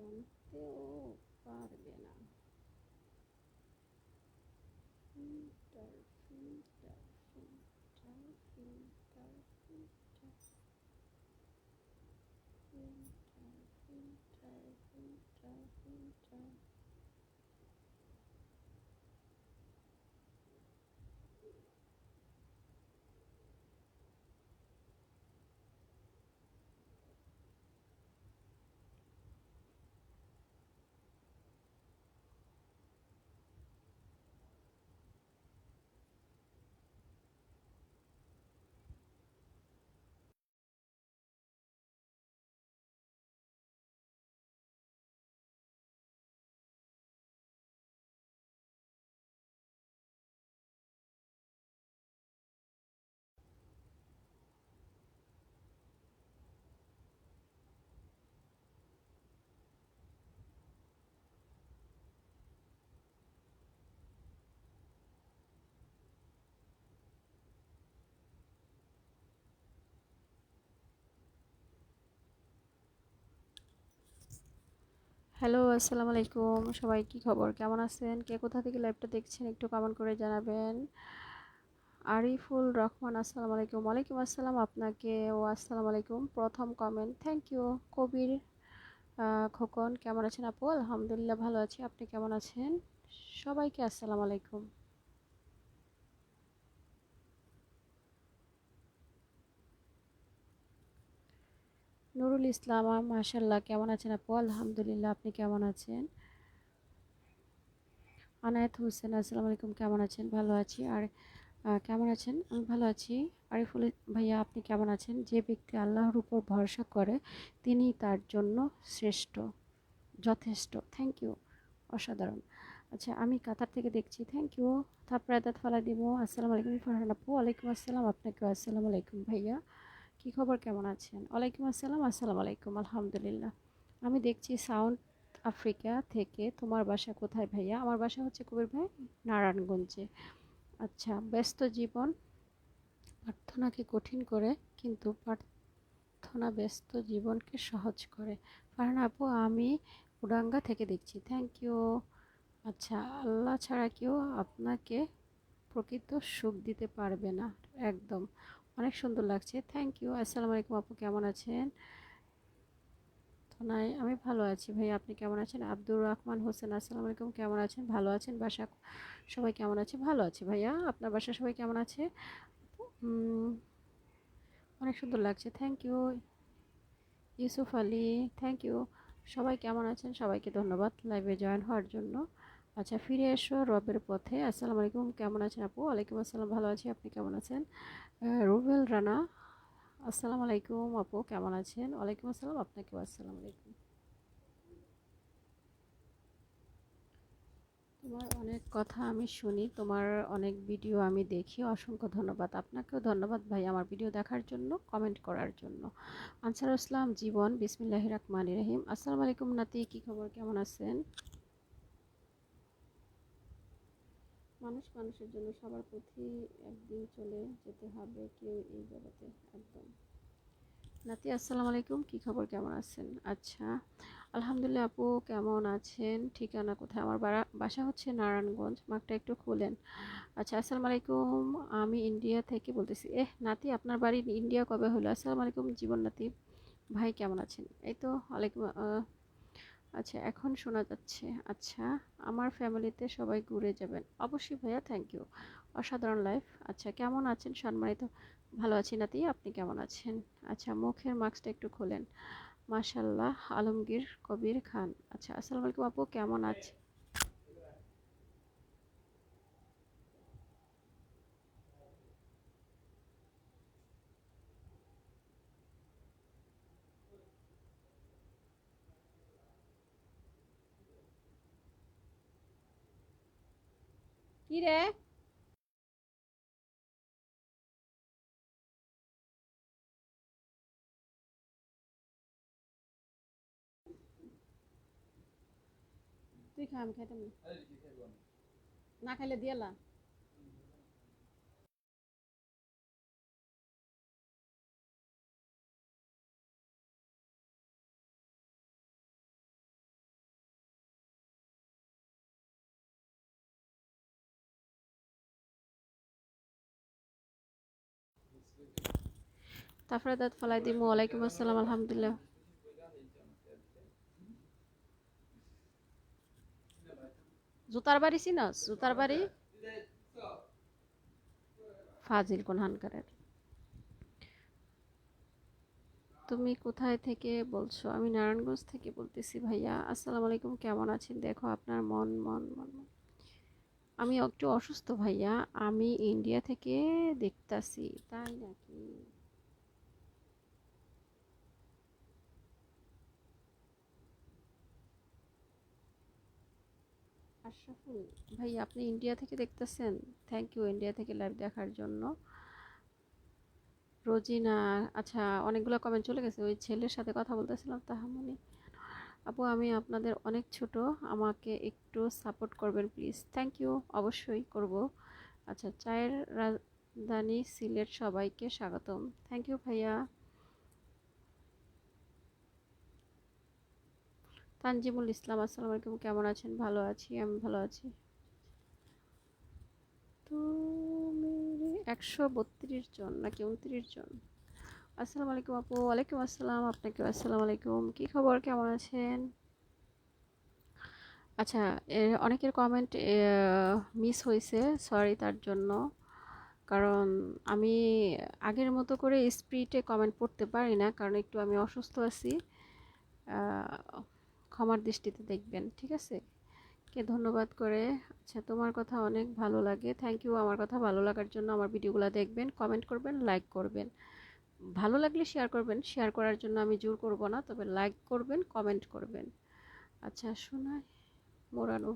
Don't feel? Hello আসসালামু আলাইকুম সবাই কি খবর? কেমন আছেন? কে কোথা থেকে লাইভটা দেখছেন একটু কমেন্ট করে জানাবেন। আরিফুল রহমান আসসালামু আলাইকুম ওয়ালাইকুম আসসালাম আপনাকে ও আসসালামু আলাইকুম প্রথম comment thank you Kabir Khokon, কেমন আছেন আপু? আলহামদুলিল্লাহ ভালো আছি। আপনি কেমন আছেন? সবাইকে আসসালামু আলাইকুম নুরুল ইসলাম মাশাল্লাহ কেমন আছেন আপু? আলহামদুলিল্লাহ, আপনি কেমন আছেন? আনায়েত হোসেন, আসসালামু আলাইকুম, কেমন আছেন? ভালো আছি। আর কেমন আছেন? আমি ভালো আছি। আরিফুল ভাইয়া, আপনি কেমন আছেন? যে ব্যক্তি আল্লাহর উপর ভরসা করে, তিনি তার জন্য শ্রেষ্ঠ, যথেষ্ট। থ্যাংক ইউ অসাধারণ। আচ্ছা আমি কাতার থেকে দেখছি। থ্যাংক ইউ তারপরে দাঁত ফালা দিব। আসসালামু আলাইকুম, ফরহান আপু। ওয়ালাইকুম আসসালাম, আপনাকেও আসসালামু আলাইকুম ভাইয়া। কি খবর, কেমন আছেন? ওয়ালাইকুম আসসালাম, আসসালামু আলাইকুম, আলহামদুলিল্লাহ। আমি দেখছি সাউথ আফ্রিকা থেকে তোমার বাসা কোথায় ভাইয়া? আমার বাসা হচ্ছে কবির ভাই, নারায়ণগঞ্জে। আচ্ছা ব্যস্ত জীবন, প্রার্থনাকে কঠিন করে, কিন্তু প্রার্থনা ব্যস্ত জীবনকে সহজ করে। ফারহান আপু, আমি উডাঙ্গা থেকে দেখছি থ্যাংক ইউ আচ্ছা আল্লাহ ছাড়া কেউ আপনাকে প্রকৃত সুখ দিতে পারবে না, একদম। অনেক সুন্দর লাগছে। থ্যাংক ইউ আসসালামু আলাইকুম আপু, কেমন আছেন? নাই আমি ভালো আছি। ভাই, আপনি কেমন আছেন? আব্দুর রহমান হোসেন, আসসালামু আলাইকুম, কেমন আছেন? ভালো আছেন? বাসা সবাই কেমন আছে? ভালো আছে ভাইয়া। আপনার বাসা সবাই কেমন আছে? অনেক সুন্দর লাগছে। Thank you Yusuf Ali thank you সবাই কেমন আছেন? সবাইকে ধন্যবাদ লাইভে জয়েন হওয়ার জন্য। আচ্ছা ফিরে এসো রবের পথে। আসসালামু আলাইকুম, কেমন আছেন আপু? ওয়ালাইকুম আসসালাম, ভালো আছি। আপনি কেমন আছেন? রুবেল, রানা। আসসালামু আলাইকুম আপু, কেমন আছেন? ওয়ালাইকুম আসসালাম, আপনাকেও আসসালামু আলাইকুম। তোমার অনেক কথা আমি শুনি, তোমার অনেক ভিডিও আমি দেখি, অসংখ্য ধন্যবাদ। আপনাকেও ধন্যবাদ ভাই আমার ভিডিও দেখার জন্য কমেন্ট করার জন্য। আনসার ইসলাম জীবন বিসমিল্লাহ রহমান রহিম। আসসালামু আলাইকুম নাতি, কী খবর, কেমন আছেন? মানুষ মানুষের জন্য সবার প্রতি একদিন চলে যেতে হবে কেউ এই জগতে, একদম। নাতি, আসসালামু আলাইকুম। কী খবর? কেমন আছেন? আচ্ছা আলহামদুলিল্লাহ আপু কেমন আছেন? ঠিকানা কোথায়? আমার বাসা হচ্ছে নারায়ণগঞ্জ। মাকটা একটু খুলেন। আচ্ছা আসসালামু আলাইকুম। আমি ইন্ডিয়া থেকে বলতেছি। এহ, নাতি, আপনার বাড়ি ইন্ডিয়া কবে হলো? আসসালামু আলাইকুম, জীবন নাতি। ভাই, কেমন আছেন? এই তো, ওয়ালাইকুম আচ্ছা এখন শোনা যাচ্ছে। আচ্ছা আমার ফ্যামিলিতে সবাই ঘুরে যাবেন। অবশ্যই ভাইয়া থ্যাংক ইউ অসাধারণ লাইফ আচ্ছা কেমন আছেন? সম্মানিত। ভালো আছি নাতি, আপনি কেমন আছেন? আচ্ছা মুখের মাস্কটা একটু খোলেন। মাশাল্লাহ আলমগীর কবির খান। আচ্ছা আসসালামু আলাইকুম আপু, কেমন আছে রে তুই খাম খাইতাম না। খাইলে দিয়ালা তারপরে দাঁত ফালাই দিমু ওয়ালাইকুম আসসালাম, আলহামদুলিল্লাহ। জুতার বাড়ি চিনস? জুতার বাড়ি? ফাজিল কোন হানকারের? তুমি কোথায় থেকে বলছো? আমি নারায়ণগঞ্জ থেকে বলতেছি, ভাইয়া। আসসালামু আলাইকুম, কেমন আছেন? দেখো, আপনার মন মন মন মন। আমি একটু অসুস্থ, ভাইয়া। আমি ইন্ডিয়া থেকে দেখতাছি, তাই নাকি? ভাই, আপনি ইন্ডিয়া থেকে দেখতেছেন? থ্যাংক ইউ ইন্ডিয়া থেকে লাইভ দেখার জন্য। রোজিনা আচ্ছা অনেকগুলো কমেন্ট চলে গেছে। ওই ছেলের সাথে কথা বলতেছিলাম তাহামনি। আপু, আমি আপনাদের অনেক ছোট, আমাকে একটু সাপোর্ট করবেন প্লিজ থ্যাংক ইউ অবশ্যই করব। আচ্ছা চায়ের রাজধানী সিলেট সবাইকে স্বাগতম। থ্যাংক ইউ ভাইয়া। তানজিমুল ইসলাম, আসসালামু আলাইকুম, কেমন আছেন? ভালো আছি, আমি ভালো আছি। একশো বত্রিশ জন নাকি উনত্রিশ জন? আসসালামু আলাইকুম আপু, ওয়ালাইকুম আসসালাম আপনাকে আসসালামু আলাইকুম। কি খবর, কেমন আছেন? আচ্ছা অনেকের কমেন্ট মিস হয়েছে সরি তার জন্য। কারণ আমি আগের মতো করে স্পিডে কমেন্ট পড়তে পারি না, কারণ একটু আমি অসুস্থ আছি। ক্ষমার দৃষ্টিতে দেখবেন, ঠিক আছে? কে ধন্যবাদ করে আচ্ছা তোমার কথা অনেক ভালো লাগে। থ্যাংক ইউ আমার কথা ভালো লাগার জন্য আমার ভিডিওগুলো দেখবেন কমেন্ট করবেন লাইক করবেন। ভালো লাগলে শেয়ার করবেন শেয়ার করার জন্য আমি জোর করব না, তবে লাইক করবেন কমেন্ট করবেন। আচ্ছা শোনায় মোরানো,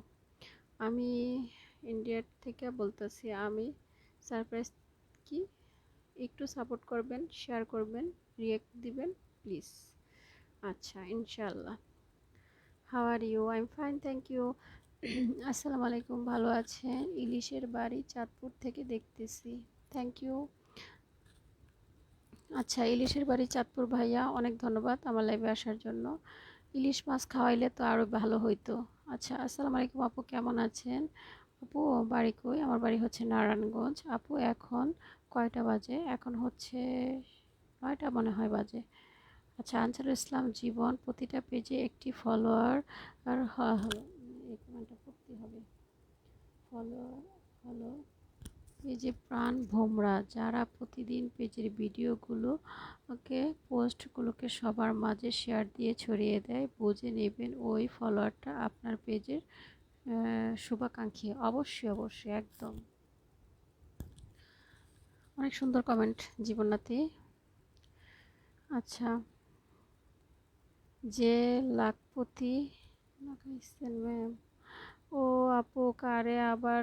আমি ইন্ডিয়ার থেকে বলতেছি, আমি সারপ্রাইজ কি? একটু সাপোর্ট করবেন শেয়ার করবেন রিয়েক্ট দিবেন প্লিজ আচ্ছা ইনশাল্লাহ how are you I am fine thank you আসসালামু আলাইকুম ভালো আছেন? ইলিশের বাড়ি চাঁদপুর থেকে দেখতেছি। থ্যাংক ইউ আচ্ছা ইলিশের বাড়ি চাঁদপুর ভাইয়া, অনেক ধন্যবাদ আমার লাইভে আসার জন্য। ইলিশ মাছ খাওয়াইলে তো আরও ভালো হইতো। আচ্ছা আসসালামু আলাইকুম আপু, কেমন আছেন? আপু, বাড়ি কই? আমার বাড়ি হচ্ছে নারায়ণগঞ্জ। আপু, এখন কয়টা বাজে? এখন হচ্ছে নয়টা মনে হয় বাজে। আচ্ছা আনসারুল ইসলাম, জীবন প্রতিটা পেজে একটি ফলোয়ার আর এই কমেন্টটা পড়তে হবে। ফলোয়ার ফলো পেজে প্রাণ ভোমরা, যারা প্রতিদিন পেজের ভিডিওগুলো ওকে পোস্টগুলোকে সবার মাঝে শেয়ার দিয়ে ছড়িয়ে দেয়, বুঝে নেবেন ওই ফলোয়ারটা আপনার পেজের শুভাকাঙ্ক্ষী। অবশ্যই অবশ্যই, একদম। অনেক সুন্দর কমেন্ট জীবনাথী আচ্ছা। যে লাখপতি ম্যাম। ও আপু, কারে আবার?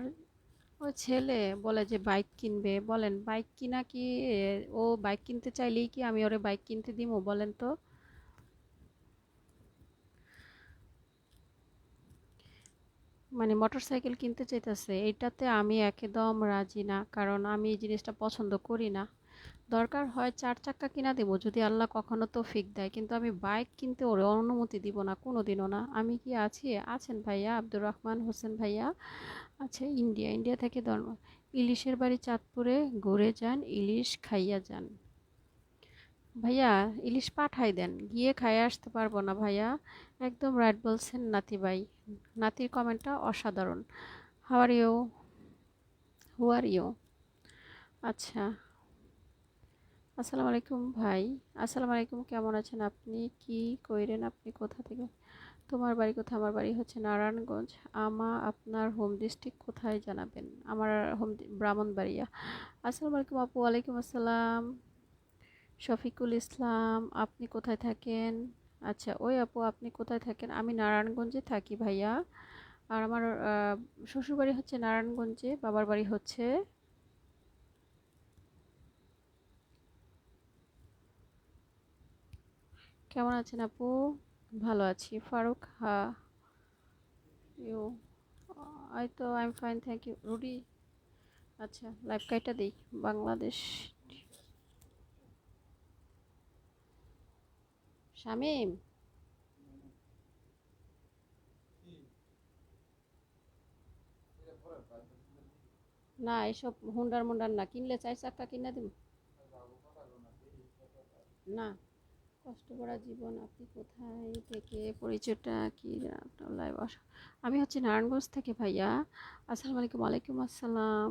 ও ছেলে বলে যে বাইক কিনবে। বলেন, বাইক কিনা কি? ও বাইক কিনতে চাইলেই কি আমি ওরে বাইক কিনতে দিমু, বলেন তো। মানে মোটর সাইকেল কিনতে চাইতেছে, এইটাতে আমি একদম রাজি না, কারণ আমি এই জিনিসটা পছন্দ করি না। দরকার হয় চার চাক্কা কিনা দেবো, যদি আল্লাহ কখনো তৌফিক দেয়। কিন্তু আমি বাইক কিনতে ওরে অনুমতি দিব না কোনো দিনও না। আমি কি আছি? আছেন ভাইয়া? আব্দুর রহমান হোসেন ভাইয়া আছে ইন্ডিয়া ইন্ডিয়া থেকে ধর্ম। ইলিশের বাড়ি চাঁদপুরে, ঘুরে যান, ইলিশ খাইয়া যান। ভাইয়া, ইলিশ পাঠাই দেন, গিয়ে খাইয়ে আসতে পারব না ভাইয়া। একদম রাইট বলছেন নাতি ভাই। নাতির কমেন্টটা অসাধারণ। How are you who are you আচ্ছা। আসসালামু আলাইকুম ভাই। আসসালামু আলাইকুম, কেমন আছেন আপনি? কি কইরেন আপনি কোথা থেকে? তোমার বাড়ি কোথায়? আমার বাড়ি হচ্ছে নারায়ণগঞ্জ। আমা, আপনার হোম ডিস্ট্রিক্ট কোথায় জানাবেন? আমার হোম ব্রাহ্মণবাড়িয়া। আসসালামু আলাইকুম আপু, ওয়ালাইকুম আসসালাম। শফিকুল ইসলাম, আপনি কোথায় থাকেন? আচ্ছা ওই আপু, আপনি কোথায় থাকেন? আমি নারায়ণগঞ্জে থাকি ভাইয়া। আর আমার শ্বশুরবাড়ি হচ্ছে নারায়ণগঞ্জে, বাবার বাড়ি হচ্ছে কেমন আছেন আপু? ভালো আছি। ফারুক, হা, ইউ, আই তো, I am fine, thank you. Rudi আচ্ছা লাইভ কাইটা দিই। বাংলাদেশ শামিম? না, এসব হুন্ডার মুন্ডার না। কিনলে চার চাক্কা কিনে দিন না। কষ্ট করা জীবন, আপনি কোথায় থেকে পরিচয়টা কি আমি হচ্ছে নারায়ণগঞ্জ থেকে ভাইয়া। আসসালামু আলাইকুম, ওয়ালাইকুম আসসালাম।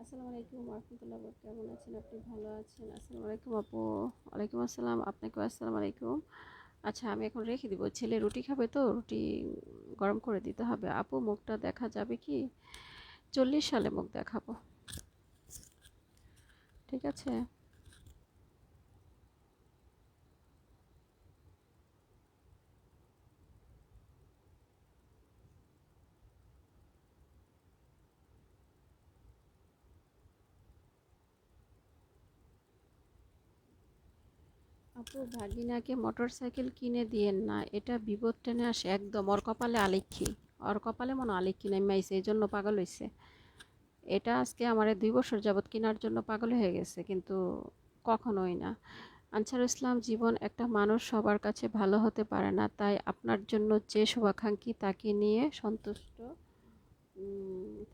আসসালামু আলাইকুম রহমতুল্লাহ কেমন আছেন? আপনি ভালো আছেন? আসসালামু আলাইকুম আপু। ওয়ালাইকুম আসসালাম, আপনাকেও আসসালামু আলাইকুম। আচ্ছা আমি এখন রেখে দিব। ছেলে রুটি খাবে তো, রুটি গরম করে দিতে হবে। আপু, মুখটা দেখা যাবে কি? চল্লিশ সালে মুখ দেখাবো। ঠিক আছে? আপু, ভাগিনাকে মোটর সাইকেল কিনে দিয়েন না। এটা বিপদ টেনে আসে একদম। ওর কপালে আলিক্ষি ওর কপালে মনে আলিক্ষি নেমাইছে এই জন্য পাগল হইছে। এটা আজকে আমার দুই বছর যাবৎ কেনার জন্য পাগল হয়ে গেছে, কিন্তু কখনোই না। আনসার ইসলাম, জীবন একটা মানুষ সবার কাছে ভালো হতে পারে না, তাই আপনার জন্য যে শুভাকাঙ্ক্ষী তাকে নিয়ে সন্তুষ্ট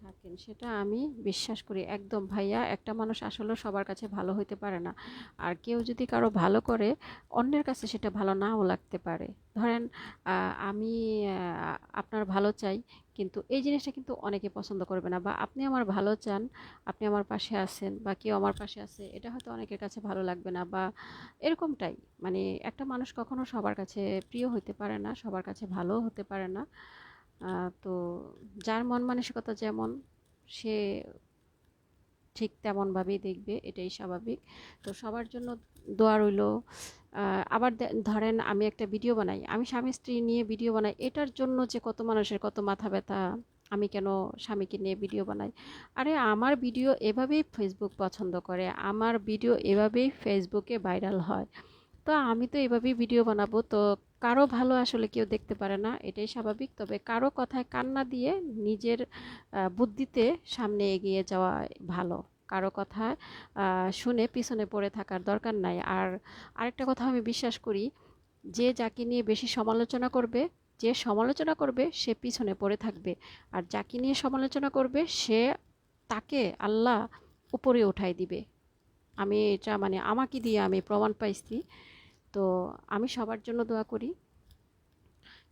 থাকেন, সেটা আমি বিশ্বাস করি। একদম ভাইয়া, একটা মানুষ আসলে সবার কাছে ভালো হইতে পারে না। আর কেউ যদি কারও ভালো করে, অন্যের কাছে সেটা ভালো নাও লাগতে পারে। ধরেন আমি আপনার ভালো চাই, কিন্তু এই জিনিসটা কিন্তু অনেকে পছন্দ করবে না। বা আপনি আমার ভালো চান, আপনি আমার পাশে আছেন, বা কেউ আমার পাশে আছে, এটা হয়তো অনেকের কাছে ভালো লাগবে না, বা এরকমটাই। মানে একটা মানুষ কখনো সবার কাছে প্রিয় হতে পারে না, সবার কাছে ভালো হতে পারে না। তো যার মন মানসিকতা যেমন, সে ঠিক তেমনভাবেই দেখবে, এটাই স্বাভাবিক। তো সবার জন্য দোয়া রইল আবার ধরেন আমি একটা ভিডিও বানাই, আমি স্বামী স্ত্রী নিয়ে ভিডিও বানাই, এটার জন্য যে কত মানুষের কত মাথা ব্যথা, আমি কেন স্বামীকে নিয়ে ভিডিও বানাই? আরে আমার ভিডিও এভাবেই ফেসবুক পছন্দ করে, আমার ভিডিও এভাবেই ফেসবুকে ভাইরাল হয়। তো আমি তো এভাবেই ভিডিও বানাবো, তো কারও ভালো আসলে কেউ দেখতে পারে না, এটাই স্বাভাবিক। তবে কারও কথায় কান্না দিয়ে নিজের বুদ্ধিতে সামনে এগিয়ে যাওয়া ভালো। কারও কথা শুনে পিছনে পড়ে থাকার দরকার নাই। আর আরেকটা কথা আমি বিশ্বাস করি, যে যাকে নিয়ে বেশি সমালোচনা করবে, যে সমালোচনা করবে, সে পিছনে পড়ে থাকবে। আর যাকে নিয়ে সমালোচনা করবে, সে তাকে আল্লাহ উপরে উঠাই দিবে। আমি এটা মানে আমাকে দিয়ে আমি প্রমাণ পাইছি। তো আমি সবার জন্য দোয়া করি।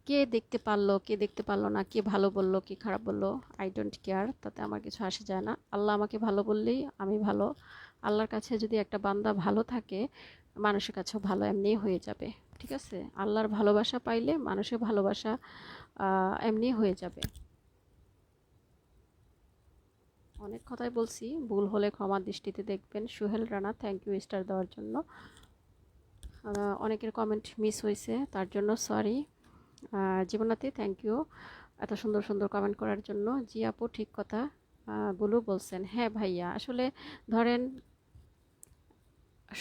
কে দেখতে পারল, কে দেখতে পারল না, কে ভালো বলল, কে খারাপ বলল আই ডোন্ট কেয়ার তাতে আমার কিছু আসে যায় না। আল্লাহ আমাকে ভালো বললেই আমি ভালো। আল্লাহর কাছে যদি একটা বান্দা ভালো থাকে, মানুষের কাছেও ভালো এমনি হয়ে যাবে, ঠিক আছে? আল্লাহর ভালোবাসা পাইলে মানুষের ভালোবাসা এমনি হয়ে যাবে। অনেক কথাই বলছি, ভুল হলে ক্ষমা দৃষ্টিতে দেখবেন। Suhel Rana thank you star দেওয়ার জন্য। অনেকের কমেন্ট মিস হয়েছে, তার জন্য সরি জীবনাতে থ্যাংক ইউ এত সুন্দর সুন্দর কমেন্ট করার জন্য। জি আপু, ঠিক কথা। গুলো বলছেন হ্যাঁ ভাইয়া, আসলে ধরেন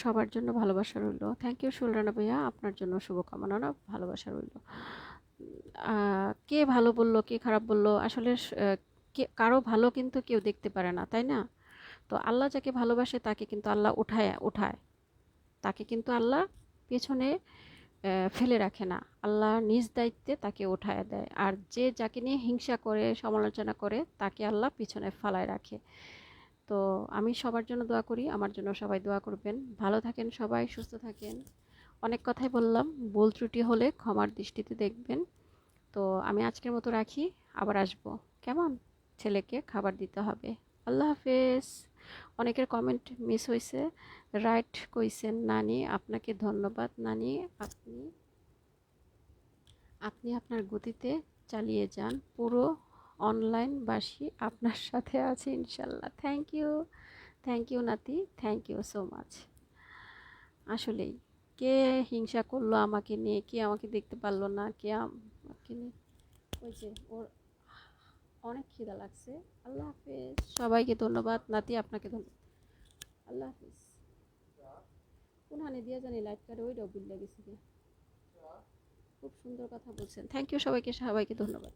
সবার জন্য ভালোবাসা রইল। থ্যাংক ইউ সুলরানা ভাইয়া, আপনার জন্য শুভকামনা না, ভালোবাসা রইল। কে ভালো বলল, কে খারাপ বলল? আসলে কে, কারও ভালো কিন্তু কেউ দেখতে পারে না, তাই না? তো আল্লাহ যাকে ভালোবাসে তাকে কিন্তু আল্লাহ উঠায় উঠায়। তাকে কিন্তু আল্লাহ পেছনে ফেলে রাখে না। আল্লাহ নিজ দায়িত্বে তাকে উঠায় দেয়। আর যে যাকে নিয়ে হিংসা করে, সমালোচনা করে, তাকে আল্লাহ পিছনে ফালায় রাখে। তো আমি সবার জন্য দোয়া করি। আমার জন্য সবাই দোয়া করবেন। ভালো থাকেন সবাই, সুস্থ থাকেন। অনেক কথাই বললাম। ভুল ত্রুটি হলে ক্ষমার দৃষ্টিতে দেখবেন। তো আমি আজকের মতো রাখি। আবার আসব। কেমন? ছেলেকে খাবার দিতে হবে। আল্লাহ হাফেজ। অনেকের কমেন্ট মিস হয়েছে রাইট কইছেন, নানি, আপনাকে ধন্যবাদ। নানি, আপনি আপনি আপনার গতিতে চালিয়ে যান। পুরো অনলাইনবাসী আপনার সাথে আছে ইনশাল্লাহ। থ্যাংক ইউ থ্যাংক ইউ নাতি থ্যাংক ইউ সো মাচ আসলেই, কে হিংসা করল আমাকে নিয়ে? কে আমাকে দেখতে পারল না? কে আমাকে নিয়ে? ওই যে ওর অনেক খিদা লাগছে। আল্লাহ হাফিজ। সবাইকে ধন্যবাদ। নাতি, আপনাকে ধন্যবাদ। আল্লাহ হাফিজ। কোন হানি দিয়ে জানি লাইট কাটে ওইটাও বিল লেগেছে খুব সুন্দর কথা বলছেন। থ্যাংক ইউ সবাইকে সবাইকে ধন্যবাদ।